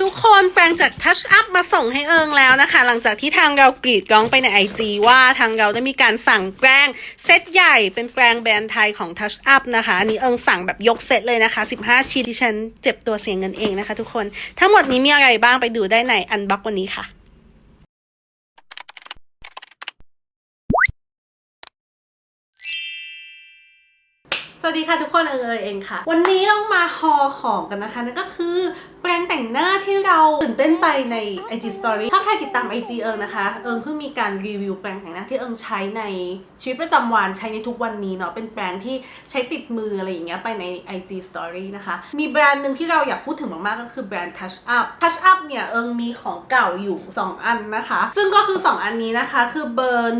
ทุกคนแปลงจากทัชอัพมาส่งให้เอิงแล้วนะคะ หลังจากที่ทางเรากรีดกร้องไปใน IG ว่าทางเราได้มีการสั่งแปลงเซตใหญ่เป็นแปลงแบรนด์ไทยของทัชอัพนะคะ อันนี้เอิงสั่งแบบยกเซตเลยนะคะ 15 ชิ้นที่ฉันเจ็บตัวเสียเงินเองนะคะทุกคน ทั้งหมดนี้มีอะไรบ้างไปดูได้ในอันบ็อกวันนี้ค่ะ สวัสดีค่ะทุกคนเอิงเอเองค่ะ วันนี้เรามาฮอของกันนะคะนั่นก็คือแปรงแต่งหน้าที่เราตื่นเต้นไปใน IG Story ถ้าใครติดตาม IG เอิงนะคะ เอิงเพิ่งมีการรีวิวแปรงแต่งหน้าที่เอิงใช้ในชีวิตประจำวันใช้ในทุกวันนี้เนาะเป็นแปรงที่ใช้ติดมืออะไรอย่างเงี้ยไปใน IG Story นะคะ มีแบรนด์หนึ่งที่เราอยากพูดถึงมากๆก็คือแบรนด์ Touch Up Touch Up เนี่ยเอิงมีของเก่าอยู่ 2 อันนะคะ ซึ่งก็คือ 2 อันนี้นะคะ คือเบอร์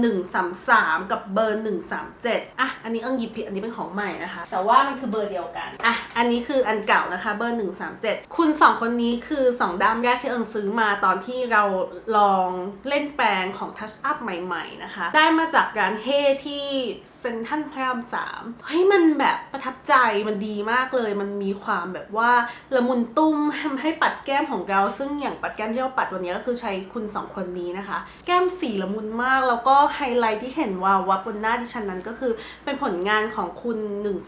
133 กับเบอร์ 137อะอันนี้เอิงหยิบผิดอันนี้เป็นของใหม่นะคะแต่ว่ามันคือเบอร์เดียวกัน อะ อันนี้คืออันเก่านะคะ เบอร์ 137 คุณ 2 คนนี้คือ 2ด้ามแรกที่เอิงซื้อมาตอนที่เราลองเล่นแปรงของ Touch Up ใหม่ๆนะคะ ได้มาจากร้านเฮที่เซนทรัลพระรามสามเฮ้ยมันแบบประทับใจมันดีมากเลย มันมีความแบบว่าละมุนตุ้มทำให้ปัดแก้มของเรา ซึ่งอย่างปัดแก้มที่เราปัดวันนี้ก็คือใช้คุณสองคนนี้นะคะ แก้มสีละมุนมากแล้วก็ไฮไลท์ที่เห็นวาววับบนหน้าดิฉันนั้นก็คือเป็นผลงานของคุณ137นี้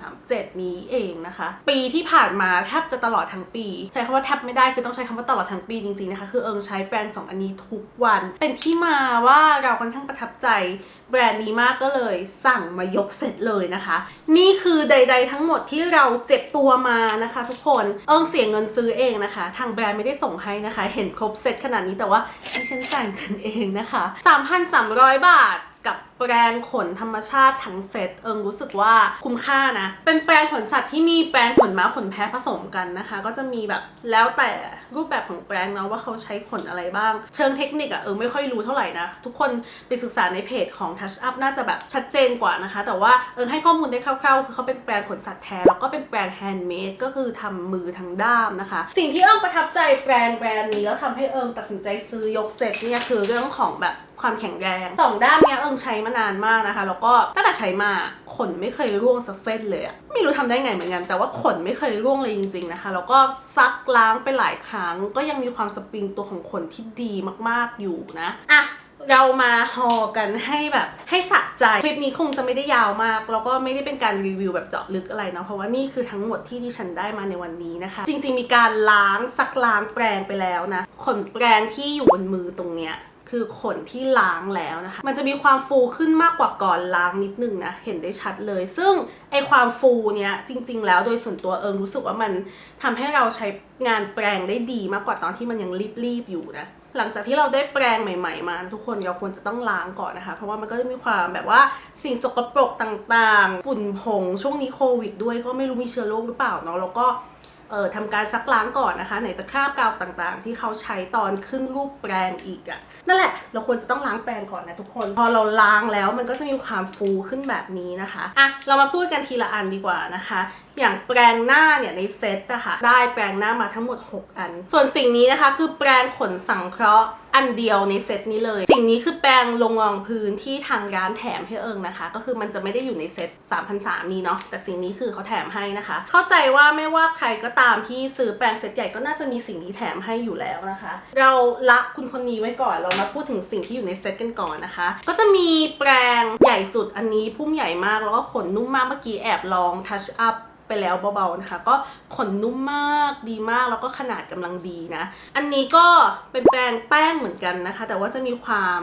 เองนะคะ ปีที่ผ่านมาแทบจะตลอดทั้งปี ใช้คำว่าแทบไม่ได้คือต้องใช้คำว่าตลอดทั้งปีจริงๆนะคะคือเอิงใช้แปรงสองอันนี้ทุกวัน เป็นที่มาว่าเราค่อนข้างประทับใจแบรนด์นี้มากก็เลยสั่งมายกเสร็จเลยนะคะ นี่คือใด ๆ ทั้งหมดที่เราเจ็บตัวมานะคะ ทุกคนเอิงเสียเงินซื้อเองนะคะ ทางแบรนด์ไม่ได้ส่งให้นะคะ เห็นครบเซตขนาดนี้แต่ว่าดิฉันจ่ายเงินเองนะคะ 3,300 บาท กับแปรงขนธรรมชาติทั้งเซตเอิงรู้สึกว่าคุ้มค่านะ เป็นแปรงขนสัตว์ที่มีแปรงขนม้าขนแพะผสมกันนะคะ ก็จะมีแบบแล้วแต่รูปแบบของแปรงเนาะว่าเขาใช้ขนอะไรบ้าง เชิงเทคนิคอะเอิงไม่ค่อยรู้เท่าไหร่นะ ทุกคนไปศึกษาในเพจของ Touch Up น่าจะแบบชัดเจนกว่านะคะ แต่ว่าเอิงให้ข้อมูลได้คร่าวๆคือเขาเป็นแปรงขนสัตว์แท้แล้วก็เป็นแปรงแฮนด์เมดก็คือทำมือทั้งด้ามนะคะ สิ่งที่เอิงประทับใจแปรงแบรนด์นี้แล้วทำให้เอิงตัดสินใจซื้อยกเซตเนี่ยคือเรื่องของแบบ ความแข็งแรงสองด้ามเนี้ยเอิงใช้มานานมากนะคะ แล้วก็ตั้งแต่ใช้มาขนไม่เคยร่วงสักเส้นเลยอะไม่รู้ทำได้ไงเหมือนกัน แต่ว่าขนไม่เคยร่วงเลยจริง ๆนะคะ แล้วก็ซักล้างไปหลายครั้ง ก็ยังมีความสปริงตัวของขนที่ดีมากๆอยู่นะอะเรามาฮอกันให้แบบให้สะใจคลิปนี้คงจะไม่ได้ยาวมาก แล้วก็ไม่ได้เป็นการรีวิวแบบเจาะลึกอะไรเนาะเพราะว่านี่คือทั้งหมดที่ดิฉันได้มาในวันนี้นะคะ จริงๆมีการล้างซักล้างแปรงไปแล้วนะขนแปรงที่อยู่บนมือตรงเนี้ย คือขนที่ล้างแล้วนะคะ มันจะมีความฟูขึ้นมากกว่าก่อนล้างนิดนึงนะ เห็นได้ชัดเลย ซึ่งไอความฟูเนี้ยจริง ๆ แล้วโดยส่วนตัวเอิงรู้สึกว่ามันทำให้เราใช้งานแปรงได้ดีมากกว่าตอนที่มันยังรีบๆอยู่นะหลังจากที่เราได้แปรงใหม่ ๆ มา ทุกคนเราควรจะต้องล้างก่อนนะคะ เพราะว่ามันก็จะมีความแบบว่าสิ่งสกปรกต่างๆ ฝุ่นผงช่วงนี้โควิด ด้วยก็ไม่รู้มีเชื้อโรคหรือเปล่าเนาะแล้วก็ อ่อทำการซักล้างก่อนนะคะ ไหนจะคราบกาวต่างๆ ที่เขาใช้ตอนขึ้นรูปแปรงอีกอะ่ะนั่นแหละ เราควรจะต้องล้างแปรงก่อนนะทุกคน พอเราล้างแล้วมันก็จะมีความฟูขึ้นแบบนี้นะคะอะเรามาพูดกันทีละอันดีกว่านะคะอย่างแปรงหน้าเนี่ยในเซตนะคะได้แปรงหน้ามาทั้งหมด 6 อัน ส่วนสิ่งนี้นะคะคือแปรงขนสังเคราะห์อันเดียวในเซตนี้เลย สิ่งนี้คือแปรงลงรองพื้นที่ทางร้านแถมให้เอิงนะคะ ก็คือมันจะไม่ได้อยู่ในเซต3,003นี้เนาะแต่สิ่งนี้คือเขาแถมให้นะคะ เข้าใจว่าไม่ว่าใครก็ตามที่ซื้อแปรงเซตใหญ่ก็น่าจะมีสิ่งนี้แถมให้อยู่แล้วนะคะ เราละคุณคนนี้ไว้ก่อนเรามาพูดถึงสิ่งที่อยู่ในเซตกันก่อนนะคะ ก็จะมีแปรงใหญ่สุดอันนี้พุ่มใหญ่มากแล้วก็ขนนุ่มมากเมื่อกี้แอบลองทัชอัพ ไปแล้วเบาๆนะคะ ก็ขนนุ่มมากดีมากแล้วก็ขนาดกำลังดีนะ อันนี้ก็เป็นแปรงแป้งเหมือนกันนะคะ แต่ว่าจะมีความ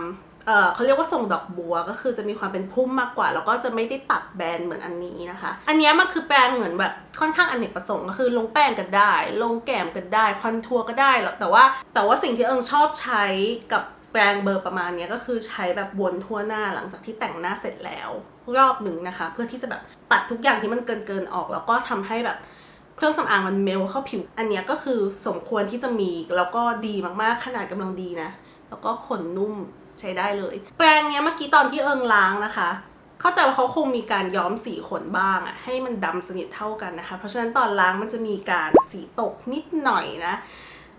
เเขาเรียกว่าทรงดอกบัวก็คือจะมีความเป็นพุ่มมากกว่า แล้วก็จะไม่ได้ตัดแบนเหมือนอันนี้นะคะ อันนี้มันคือแปรงเหมือนแบบค่อนข้างอเนกประสงค์ก็คือลงแป้งก็ได้ ลงแก้มก็ได้คอนทัวร์ก็ได้หรอกแต่ว่าแต่ว่าสิ่งที่เอิงชอบใช้กับ แปรงเบอร์ประมาณนี้ก็คือใช้แบบวนทั่วหน้าหลังจากที่แต่งหน้าเสร็จแล้วรอบหนึ่งนะคะ เพื่อที่จะแบบปัดทุกอย่างที่มันเกินเกินออก แล้วก็ทำให้แบบเครื่องสำอางมันเมลเข้าผิว อันนี้ก็คือสมควรที่จะมีแล้วก็ดีมากๆขนาดกำลังดีนะ แล้วก็ขนนุ่มใช้ได้เลย แปรงเนี้ยเมื่อกี้ตอนที่เอิงล้างนะคะ เข้าใจว่าเขาคงมีการย้อมสีขนบ้างอะให้มันดำสนิทเท่ากันนะคะ เพราะฉะนั้นตอนล้างมันจะมีการสีตกนิดหน่อยนะ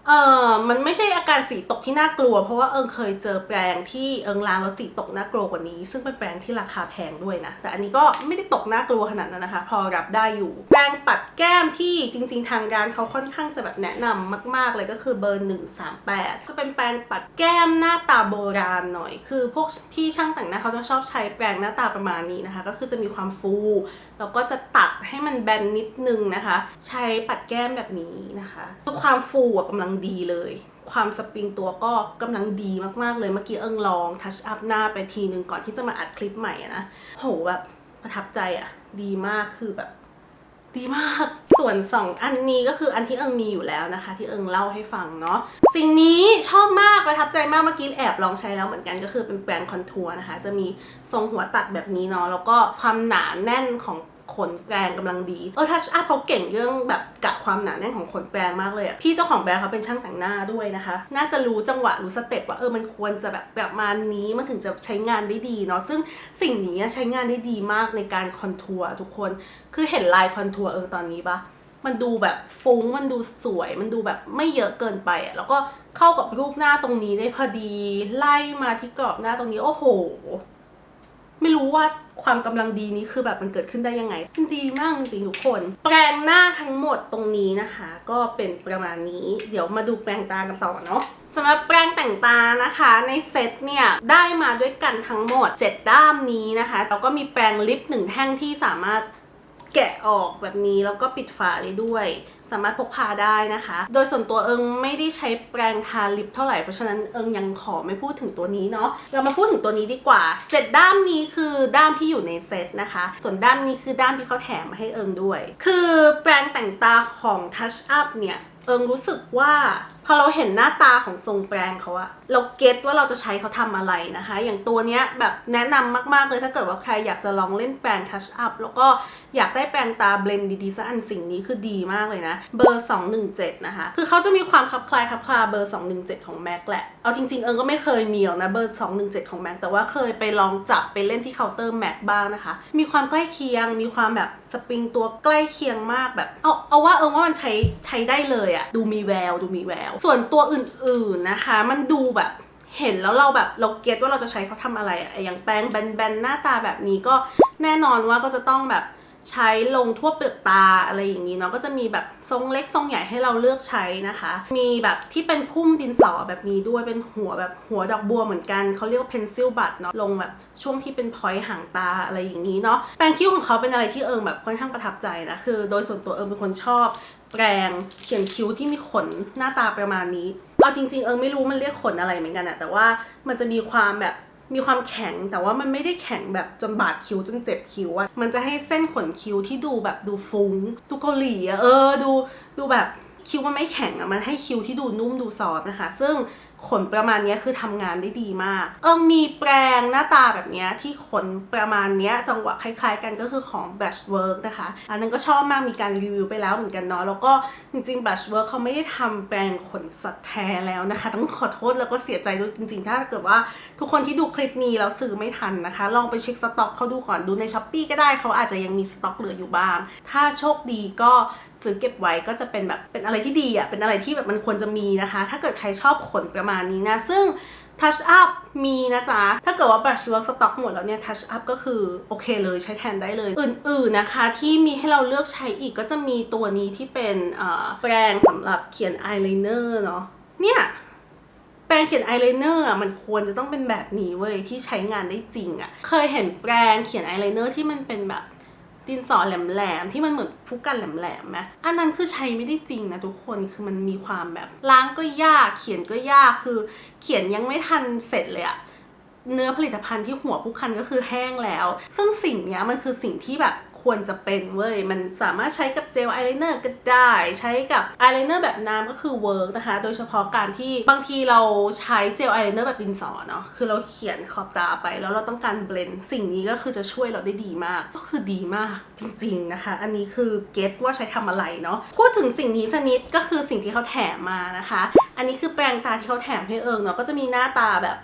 เออมันไม่ใช่อาการสีตกที่น่ากลัว เพราะว่าเอิงเคยเจอแปรงที่เอิงล้างแล้วสีตกน่ากลัวกว่านี้ ซึ่งเป็นแปรงที่ราคาแพงด้วยนะ แต่อันนี้ก็ไม่ได้ตกน่ากลัวขนาดนั้นนะคะ พอรับได้อยู่ แปรงปัดแก้มที่จริง ๆ ทางร้านเขาค่อนข้างจะแบบแนะนำมาก ๆ เลยก็คือเบอร์ 138 จะเป็นแปรงปัดแก้มหน้าตาโบราณหน่อย คือพวกพี่ช่างแต่งหน้าเขาจะชอบใช้แปรงหน้าตาประมาณนี้นะคะ ก็คือจะมีความฟู แล้วก็จะตัดให้มันแบนนิดนึงนะคะ ใช้ปัดแก้มแบบนี้นะคะคือความฟูอะกำลังดีเลย ความสปริงตัวก็กำลังดีมากๆเลยเมื่อกี้เอิงลองทัชอัพหน้าไปทีนึงก่อนที่จะมาอัดคลิปใหม่นะโหแบบประทับใจอะดีมากคือแบบดีมาก ส่วน 2 อันนี้ก็คืออันที่เอิงมีอยู่แล้วนะคะ ที่เอิงเล่าให้ฟังเนาะ สิ่งนี้ชอบมาก ประทับใจมากเมื่อกี้แอบลองใช้แล้วเหมือนกันก็คือเป็นแปรงคอนทัวร์นะคะ จะมีทรงหัวตัดแบบนี้เนาะ แล้วก็ความหนาแน่นของ ขนแปรงกำลังดีเออทัชอัพเขาเก่งเรื่องแบบกะความหนาแน่นของขนแปรงมากเลยอะพี่เจ้าของแบรนด์เขาเป็นช่างแต่งหน้าด้วยนะคะ น่าจะรู้จังหวะรู้สเต็ปว่าเออมันควรจะแบบประมานี้มันถึงจะใช้งานได้ดีเนาะซึ่งสิ่งนี้ใช้งานได้ดีมากในการคอนทัวร์ทุกคนคือเห็นลายคอนทัวร์เออตอนนี้ปะมันดูแบบฟุ้ง มันดูสวย มันดูแบบไม่เยอะเกินไปอะแล้วก็เข้ากับรูปหน้าตรงนี้ได้พอดี ไล่มาที่กรอบหน้าตรงนี้ โอ้โห ไม่รู้ว่าความกำลังดีนี้คือแบบมันเกิดขึ้นได้ยังไง ดีมากจริงทุกคน แปรงหน้าทั้งหมดตรงนี้นะคะ ก็เป็นประมาณนี้ เดี๋ยวมาดูแปรงตากันต่อเนาะสำหรับแปรงแต่งตานะคะ ในเซตเนี่ยได้มาด้วยกันทั้งหมด 7 ด้ามนี้นะคะแล้วก็มีแปรงลิปหนึ่งแท่งที่สามารถแกะออกแบบนี้แล้วก็ปิดฝาได้ด้วย สามารถพกพาได้นะคะ โดยส่วนตัวเอิงไม่ได้ใช้แปรงทาลิปเท่าไหร่ เพราะฉะนั้นเอิงยังขอไม่พูดถึงตัวนี้เนาะ เรามาพูดถึงตัวนี้ดีกว่าเจ็ดด้ามนี้คือด้ามที่อยู่ในเซตนะคะ ส่วนด้ามนี้คือด้ามที่เขาแถมมาให้เอิงด้วย คือแปรงแต่งตาของ Touch Up เนี่ย เอิงรู้สึกว่าพอเราเห็นหน้าตาของทรงแปรงเขาอะเราเก็ตว่าเราจะใช้เขาทำอะไรนะคะ อย่างตัวเนี้ยแบบแนะนำมากๆเลยถ้าเกิดว่าใครอยากจะลองเล่นแปรงทัชอัพแล้วก็อยากได้แปรงตาเบลนด์ดีๆสักอันสิ่งนี้คือดีมากเลยนะ เบอร์ 217 นะคะ คือเขาจะมีความคลับคลายคลับคลาเบอร์ 217 ของ MAC แหละ เอาจริงๆ เอิงก็ไม่เคยมีหรอกนะเบอร์ 217 ของ MAC แต่ว่าเคยไปลองจับไปเล่นที่เคาน์เตอร์ MAC บ้างนะคะ มีความใกล้เคียง มีความแบบสปริงตัวใกล้เคียงมากแบบเอาเอาว่าเอิงว่ามันใช้ใช้ได้เลยอะดูมีแววดูมีแวว ส่วนตัวอื่นๆนะคะ มันดูแบบเห็นแล้วเราแบบเราเก็ตว่าเราจะใช้เขาทำอะไรอะอย่างแป้งแบนๆหน้าตาแบบนี้ก็แน่นอนว่าก็จะต้องแบบใช้ลงทั่วเปลือกตาอะไรอย่างนี้เนาะก็จะมีแบบทรงเล็กทรงใหญ่ให้เราเลือกใช้นะคะ มีแบบที่เป็นพุ่มดินสอแบบนี้ด้วยเป็นหัวแบบหัวดอกบัวเหมือนกันเขาเรียกว่า pencil bud เนาะลงแบบช่วงที่เป็น point ห่างตาอะไรอย่างนี้เนาะแปรงคิ้วของเขาเป็นอะไรที่เอิงแบบค่อนข้างประทับใจนะคือ โดยส่วนตัวเอิงเป็นคนชอบ แปรงเขียนคิ้วที่มีขนหน้าตาประมาณนี้เอาจริง ๆ เออไม่รู้มันเรียกขนอะไรเหมือนกันอะแต่ว่ามันจะมีความแบบมีความแข็งแต่ว่ามันไม่ได้แข็งแบบจนบาดคิ้วจนเจ็บคิ้วอะมันจะให้เส้นขนคิ้วที่ดูแบบดูฟุง้งดูเกาหลีอะเออดูดูแบบคิ้วมันไม่แข็งอะมันให้คิ้วที่ดูนุ่มดูซอฟนะคะ ซึ่ง ขนประมาณนี้คือทำงานได้ดีมาก เอิงมีแปรงหน้าตาแบบนี้ที่ขนประมาณนี้จังหวะคล้ายๆกันก็คือของ Brushwork นะคะ อันนั้นก็ชอบมากมีการรีวิวไปแล้วเหมือนกันเนาะแล้วก็จริงๆ Brushwork เขาไม่ได้ทำแปรงขนสัตว์แท้แล้วนะคะ ต้องขอโทษแล้วก็เสียใจด้วยจริงๆ ถ้าเกิดว่าทุกคนที่ดูคลิปนี้แล้วซื้อไม่ทันนะคะ ลองไปเช็คสต็อกเขาดูก่อนดูใน s h อ p e e ก็ได้เขาอาจจะยังมีสต็อกเหลืออยู่บ้าง ถ้าโชคดีก็ ซื้อเก็บไว้ก็จะเป็นแบบเป็นอะไรที่ดีอะเป็นอะไรที่แบบมันควรจะมีนะคะ ถ้าเกิดใครชอบขนประมาณนี้นะ ซึ่ง Touch Up มีนะจ๊ะ ถ้าเกิดว่า Brushwork สต็อกหมดแล้วเนี่ย Touch Up ก็คือโอเคเลยใช้แทนได้เลย อื่นๆนะคะที่มีให้เราเลือกใช้อีกก็จะมีตัวนี้ที่เป็นแปรงสำหรับเขียนอายไลเนอร์เนาะเนี่ยแปรงเขียนอายไลเนอร์อะมันควรจะต้องเป็นแบบนี้เว้ยที่ใช้งานได้จริงอะ เคยเห็นแปรงเขียนอายไลเนอร์ที่มันเป็นแบบ ดินสอแหลมๆที่มันเหมือนพุกันแหลมๆไหมอันนั้นคือใช้ไม่ได้จริงนะทุกคนคือมันมีความแบบล้างก็ยากเขียนก็ยากคือ เขียนยังไม่ทันเสร็จเลยอะเนื้อผลิตภัณฑ์ที่หัวพุกันก็คือแห้งแล้ว ซึ่งสิ่งเนี้ยมันคือสิ่งที่แบบ ควรจะเป็นเว้ย มันสามารถใช้กับเจลอายไลเนอร์ก็ได้ ใช้กับอายไลเนอร์แบบน้ำก็คือเวิร์กนะคะ โดยเฉพาะการที่บางทีเราใช้เจลอายไลเนอร์แบบดินสอเนาะ คือเราเขียนขอบตาไป แล้วเราต้องการเบลนด์สิ่งนี้ก็คือจะช่วยเราได้ดีมาก ก็คือดีมากจริงๆนะคะ อันนี้คือเก็ตว่าใช้ทำอะไรเนาะ พูดถึงสิ่งนี้สนิดก็คือสิ่งที่เขาแถมมานะคะ อันนี้คือแปรงตาที่เขาแถมให้เอิงเนาะ ก็จะมีหน้าตาแบบ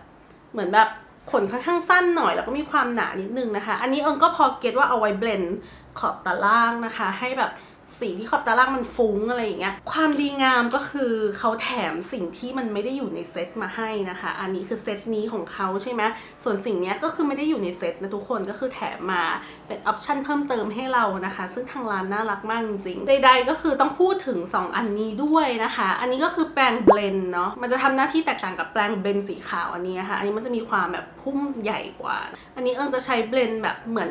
เหมือนแบบ ขนค่อนข้างสั้นหน่อยแล้วก็มีความหนานิดนึงนะคะ อันนี้เอิงก็พอเก็ตว่าเอาไว้เบลนด์ขอบตาล่างนะคะ ให้แบบ สีที่ขอบตาล่างมันฟุ้งอะไรอย่างเงี้ยความดีงามก็คือเขาแถมสิ่งที่มันไม่ได้อยู่ในเซตมาให้นะคะ อันนี้คือเซตนี้ของเขาใช่ไหมส่วนสิ่งนี้ก็คือไม่ได้อยู่ในเซตนะทุกคนก็คือแถมมาเป็นออปชั่นเพิ่มเติมให้เรานะคะ ซึ่งทางร้านน่ารักมากจริงใดๆก็คือต้องพูดถึง 2 อันนี้ด้วยนะคะ อันนี้ก็คือแปรงเบลนเนาะมันจะทำหน้าที่แตกต่างกับแปรงเบลนสีขาวอันนี้ค่ะอันนี้มันจะมีความแบบพุ่มใหญ่กว่า อันนี้เอิงจะใช้เบลนแบบเหมือน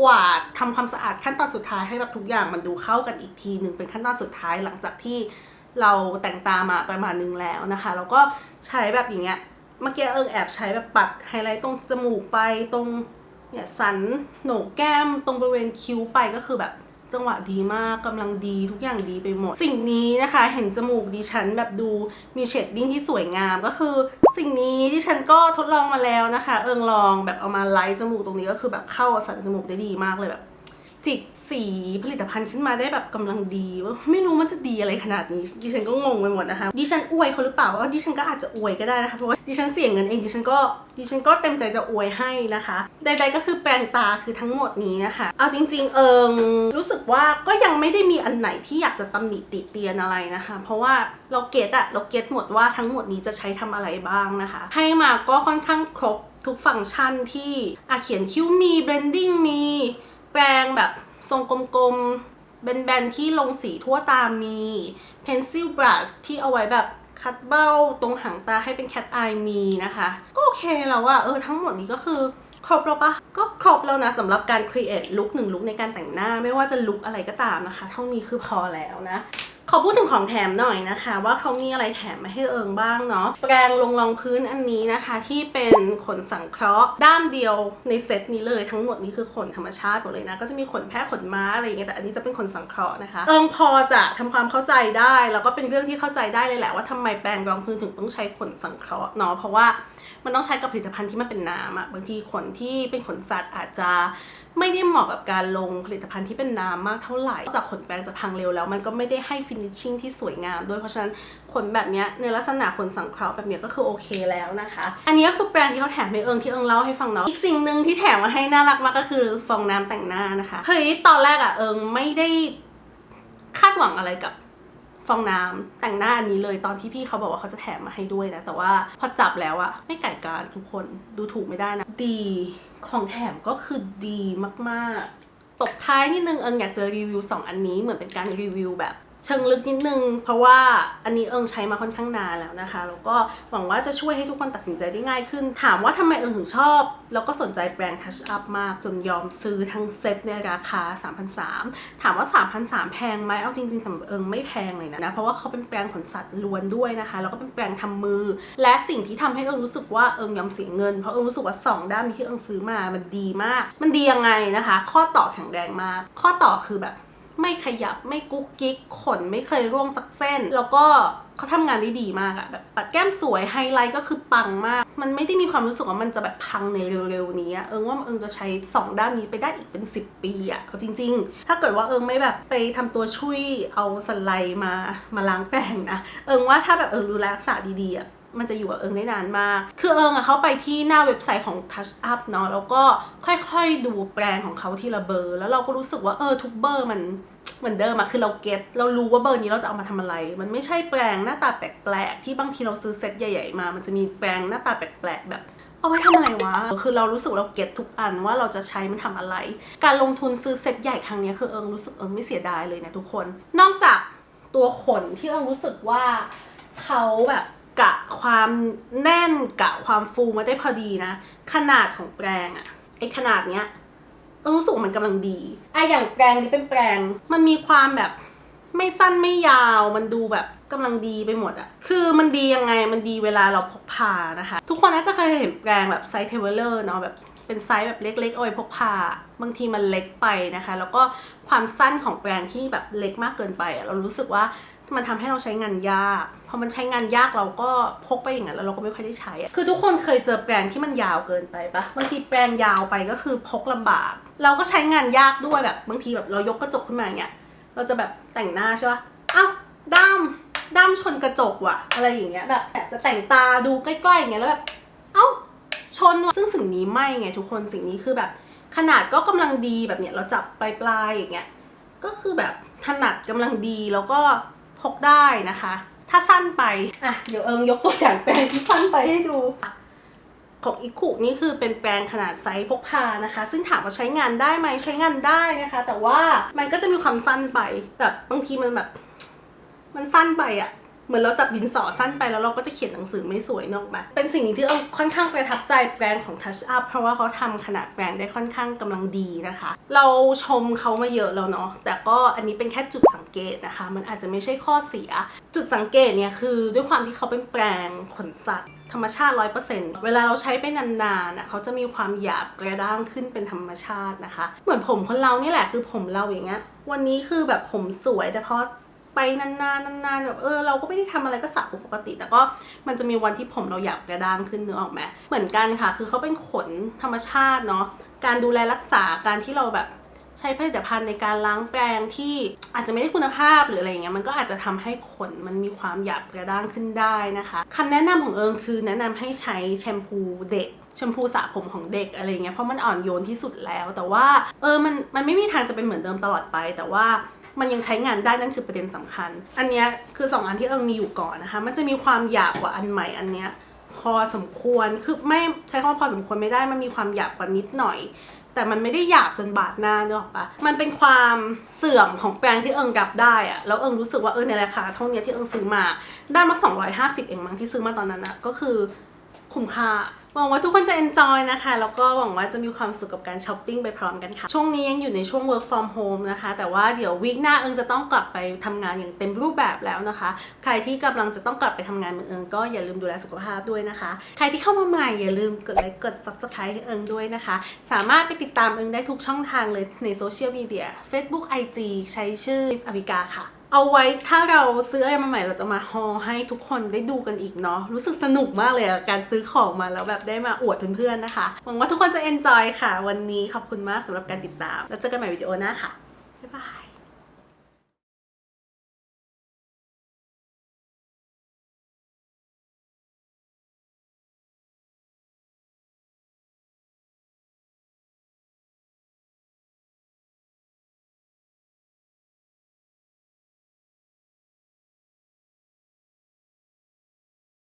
กวาดทำความสะอาดขั้นตอนสุดท้ายให้แบบทุกอย่างมันดูเข้ากันอีกทีหนึ่งเป็นขั้นตอนสุดท้ายหลังจากที่เราแต่งตามาประมาณนึงแล้วนะคะ แล้วก็ใช้แบบอย่างเงี้ยเมื่อกี้เอิงแอบใช้แบบปัดไฮไลท์ตรงจมูกไปตรงเนี่ยสันโหนกแก้มตรงบริเวณคิ้วไปก็คือแบบ จังหวะดีมากกำลังดีทุกอย่างดีไปหมด สิ่งนี้นะคะ เห็นจมูกดิฉันแบบดูมีเชดดิ้งที่สวยงามก็คือ สิ่งนี้ที่ฉันก็ทดลองมาแล้วนะคะ เอิงลองแบบเอามาไลท์จมูกตรงนี้ก็คือแบบเข้าสันจมูกได้ดีมากเลยแบบ จิก สีผลิตภัณฑ์ขึ้นมาได้แบบกำลังดีว่าไม่รู้มันจะดีอะไรขนาดนี้ ดิฉันก็งงไปหมดนะคะ ดิฉันอวยเขาหรือเปล่าว่าดิฉันก็อาจจะอวยก็ได้นะคะเพราะว่าดิฉันเสี่ยงเงินเองดิฉันก็ดิฉันก็เต็มใจจะอวยให้นะคะ ใด ๆ ก็คือแปรงตาคือทั้งหมดนี้นะคะ เอาจริง ๆ เอิงรู้สึกว่าก็ยังไม่ได้มีอันไหนที่อยากจะตำหนิติเตียนอะไรนะคะ เพราะว่าเราเก็ตอะเราเก็ตหมดว่าทั้งหมดนี้จะใช้ทำอะไรบ้างนะคะ ให้มาก็ค่อนข้างครบทุกฟังก์ชันที่อะเขียนคิ้วมี blending มีแปรงแบบ ทรงกลมๆ แบนๆ ที่ลงสีทั่วตามี pencil brush ที่เอาไว้แบบคัดเบ้าตรงหางตาให้เป็น cat eye มีนะคะ ก็โอเคแล้วว่าเออทั้งหมดนี้ก็คือครบแล้วปะก็ครบแล้วนะสำหรับการ create ลุคหนึ่งลุคในการแต่งหน้าไม่ว่าจะลุคอะไรก็ตามนะคะ เท่านี้คือพอแล้วนะ ขอพูดถึงของแถมหน่อยนะคะ ว่าเขามีอะไรแถมมาให้เอิงบ้างเนาะแปรงลงรองพื้นอันนี้นะคะ ที่เป็นขนสังเคราะห์ด้านเดียวในเซตนี้เลยทั้งหมดนี้คือขนธรรมชาติหมดเลยนะ ก็จะมีขนแพะขนม้าอะไรอย่างเงี้ยแต่อันนี้จะเป็นขนสังเคราะห์นะคะ เอิงพอจะทำความเข้าใจได้ แล้วก็เป็นเรื่องที่เข้าใจได้เลยแหละว่าทำไมแปรงรองพื้นถึงต้องใช้ขนสังเคราะห์เนาะเพราะว่า มันต้องใช้กับผลิตภัณฑ์ที่มันเป็นน้ำอะบางทีขนที่เป็นขนสัตว์อาจจะไม่ได้เหมาะกับการลงผลิตภัณฑ์ที่เป็นน้ำมากเท่าไหร่ จากขนแปรงจะพังเร็วแล้ว มันก็ไม่ได้ให้ฟินิชชิ่งที่สวยงามด้วยเพราะฉะนั้นขนแบบเนี้ยในลักษณะขนสังเคราะห์แบบเนี้ยก็คือโอเคแล้วนะคะ อันนี้ก็คือแปรงที่เขาแถมให้เอิงที่เอิงเล่าให้ฟังเนาะอีกสิ่งหนึ่งที่แถมมาให้น่ารักมากก็คือฟองน้ำแต่งหน้านะคะเฮ้ยตอนแรกอะเอิงไม่ได้คาดหวังอะไรกับ ฟองน้ำแต่งหน้าอันนี้เลยตอนที่พี่เขาบอกว่าเขาจะแถมมาให้ด้วยนะ แต่ว่าพอจับแล้วอะไม่ไก่การทุกคนดูถูกไม่ได้นะ ดีของแถมก็คือดีมากๆตบท้ายนิดนึงเอิงอยากเจอรีวิว 2 อันนี้เหมือนเป็นการรีวิวแบบ เชิงลึกนิดนึง เพราะว่าอันนี้เอิงใช้มาค่อนข้างนานแล้วนะคะ แล้วก็หวังว่าจะช่วยให้ทุกคนตัดสินใจได้ง่ายขึ้น ถามว่าทำไมเอิงถึงชอบ แล้วก็สนใจแบรนด์ Touch Up มาก จนยอมซื้อทั้งเซ็ตในราคา 3,300 ถามว่า 3,300 แพงไหมเอาจริงๆสำหรับเอิงไม่แพงเลยนะ เพราะว่าเขาเป็นแปรงขนสัตว์ล้วนด้วยนะคะ แล้วก็เป็นแปรงทำมือ และสิ่งที่ทำให้เอิงรู้สึกว่าเอิงยอมเสียเงิน เพราะเอิงรู้สึกว่า 2 ด้านที่เอิงซื้อมา มันดีมาก มันดียังไงนะคะ ข้อต่อแข็งแรงมาก ข้อต่อคือแบบ ไม่ขยับไม่กุ๊กกิ๊กขนไม่เคยร่วงสักเส้น แล้วก็เขาทำงานได้ดีมากอะแบบปัดแก้มสวยไฮไลท์ก็คือปังมาก มันไม่ได้มีความรู้สึกว่ามันจะแบบพังในเร็วๆนี้เอิงว่าเอิงจะใช้ 2 ด้านนี้ไปได้อีกเป็น 10 ปีอะเอาจริง ๆ ถ้าเกิดว่าเอิงไม่แบบไปทำตัวช่วยเอาสไลด์มามาล้างแปรงนะเอิงว่าถ้าแบบเอิงดูแลรักษาดีๆอะ มันจะอยู่กับเอิงได้นานมาก คือเอิงอะเขาไปที่หน้าเว็บไซต์ของ Touch Up เนาะแล้วก็ค่อยๆดูแบรนด์ของเขาทีละเบอร์ แล้วเราก็รู้สึกว่าเออทุกเบอร์มันเหมือนเดิมอะคือเราเก็ตเรารู้ว่าเบอร์นี้เราจะเอามาทำอะไร มันไม่ใช่แปรงหน้าตาแปลกๆที่บางทีเราซื้อเซ็ตใหญ่ ๆ มา มันจะมีแปรงหน้าตาแปลกๆแบบเอาไว้ทำอะไรวะ คือเรารู้สึกเราเก็ตทุกอันว่าเราจะใช้มันทำอะไร การลงทุนซื้อเซ็ตใหญ่ครั้งนี้คือเอิงรู้สึกเอิงไม่เสียดายเลยนะทุกคน นอกจากตัวขนที่เอิงรู้สึกว่าเขาแบบ กะความแน่นกะความฟูมาได้พอดีนะ ขนาดของแปรงอะไอขนาดเนี้ยเอิงรู้สึกมันกำลังดีไออย่างแปรงนี้เป็นแปรงมันมีความแบบไม่สั้นไม่ยาวมันดูแบบกำลังดีไปหมดอะคือมันดียังไงมันดีเวลาเราพกพานะคะ ทุกคนน่าจะเคยเห็นแปรงแบบไซส์เทเวลเลอร์เนาะแบบเป็นไซส์แบบเล็กๆเอาไว้พกพา บางทีมันเล็กไปนะคะ แล้วก็ความสั้นของแปรงที่แบบเล็กมากเกินไปอะเรารู้สึกว่า มันทำให้เราใช้งานยาก พอมันใช้งานยากเราก็พกไปอย่างนั้นแล้วเราก็ไม่ค่อยได้ใช้ คือทุกคนเคยเจอแปรงที่มันยาวเกินไปปะบางทีแปรงยาวไปก็คือพกลำบาก เราก็ใช้งานยากด้วยแบบบางทีแบบเรายกกระจกขึ้นมาเงี้ยเราจะแบบแต่งหน้าใช่ปะอ้าวด้ามด้ามชนกระจกว่ะ อะไรอย่างเงี้ยแบบจะแต่งตาดูใกล้ๆอย่างเงี้ยแล้วแบบเอ้าชนว่ะซึ่งสิ่งนี้ไม่ไงทุกคนสิ่งนี้คือแบบ ขนาดก็กำลังดีแบบเนี้ยเราจับปลายๆอย่างเงี้ยก็คือแบบถนัดกำลังดีแล้วก็ พกได้นะคะ ถ้าสั้นไปอะเดี๋ยวเอิงยกตัวอย่างแปรงที่สั้นไปให้ดู ของอิคุนี่คือเป็นแปรงขนาดไซส์พกพานะคะ ซึ่งถามว่าใช้งานได้ไหมใช้งานได้นะคะ แต่ว่ามันก็จะมีความสั้นไปแบบบางทีมันแบบ มันสั้นไปอะ่ะ เหมือนเราจับดินสอสั้นไปแล้วเราก็จะเขียนหนังสือไม่สวยนกมาเป็นสิ่งที่เออค่อนข้างประทับใจแบรนด์ของ Touch Up เพราะว่าเขาทำขนาดแบรนด์ได้ค่อนข้างกำลังดีนะคะ เราชมเขามาเยอะแล้วเนาะแต่ก็อันนี้เป็นแค่จุดสังเกตนะคะ มันอาจจะไม่ใช่ข้อเสีย จุดสังเกตเนี่ยคือด้วยความที่เขาเป็นแปรงขนสัตว์ธรรมชาติ 100%เวลาเราใช้ไปนานๆนะเขาจะมีความหยาบกระด้างขึ้นเป็นธรรมชาตินะคะ เหมือนผมคนเรานี่แหละคือผมเราอย่างเงี้ย วันนี้คือแบบผมสวยแต่พอ ไปนานๆนานๆแบบเออเราก็ไม่ได้ทำอะไรก็สระผมปกติ แต่ก็มันจะมีวันที่ผมเราหยาบกระด้างขึ้นเนื้อออกไหมเหมือนกันค่ะ คือเขาเป็นขนธรรมชาติเนาะการดูแลรักษาการที่เราแบบใช้ผลิตภัณฑ์ในการล้างแปรงที่อาจจะไม่ได้คุณภาพหรืออะไรอย่างเงี้ยมันก็อาจจะทำให้ขนมันมีความหยาบกระด้างขึ้นได้นะคะคำแนะนำของเอิงคือแนะนำให้ใช้แชมพูเด็กแชมพูสระผมของเด็กอะไรเงี้ยเพราะมันอ่อนโยนที่สุดแล้ว แต่ว่าเออมันมันไม่มีทางจะเป็นเหมือนเดิมตลอดไป แต่ว่า มันยังใช้งานได้นั่นคือประเด็นสำคัญ อันนี้คือสองอันที่เอิงมีอยู่ก่อนนะคะ มันจะมีความหยาบกว่าอันใหม่อันเนี้ยพอสมควรคือไม่ใช้คำว่าพอสมควรไม่ได้มันมีความหยาบกว่านิดหน่อย แต่มันไม่ได้หยาบจนบาดหน้าเนอะปะมันเป็นความเสื่อมของแปรงที่เอิงกับได้อะแล้วเอิงรู้สึกว่าเออในราคาเท่านี้ที่เอิงซื้อมา ได้มา 250 เองมั้งที่ซื้อมาตอนนั้นอะก็คือคุ้มค่า หวังว่าทุกคนจะ enjoy นะคะ แล้วก็หวังว่าจะมีความสุขกับการช้อปปิ้งไปพร้อมกันค่ะ ช่วงนี้ยังอยู่ในช่วง work from home นะคะ แต่ว่าเดี๋ยววีคหน้าเอิงจะต้องกลับไปทำงานอย่างเต็มรูปแบบแล้วนะคะ ใครที่กำลังจะต้องกลับไปทำงานเหมือนเอิงก็อย่าลืมดูแลสุขภาพด้วยนะคะ ใครที่เข้ามาใหม่อย่าลืมกดไลค์กด subscribe ให้เอิงด้วยนะคะ สามารถไปติดตามเอิงได้ทุกช่องทางเลยในโซเชียลมีเดีย Facebook IG ใช้ชื่อ Miss Avika ค่ะ เอาไว้ถ้าเราซื้ออะไรมาใหม่เราจะมาฮอลให้ทุกคนได้ดูกันอีกเนาะรู้สึกสนุกมากเลยการซื้อของมาแล้วแบบได้มาอวดเพื่อนๆนะคะหวังว่าทุกคนจะเอนจอยค่ะ วันนี้ขอบคุณมากสำหรับการติดตาม แล้วเจอกันใหม่วิดีโอหน้าค่ะบ๊ายบาย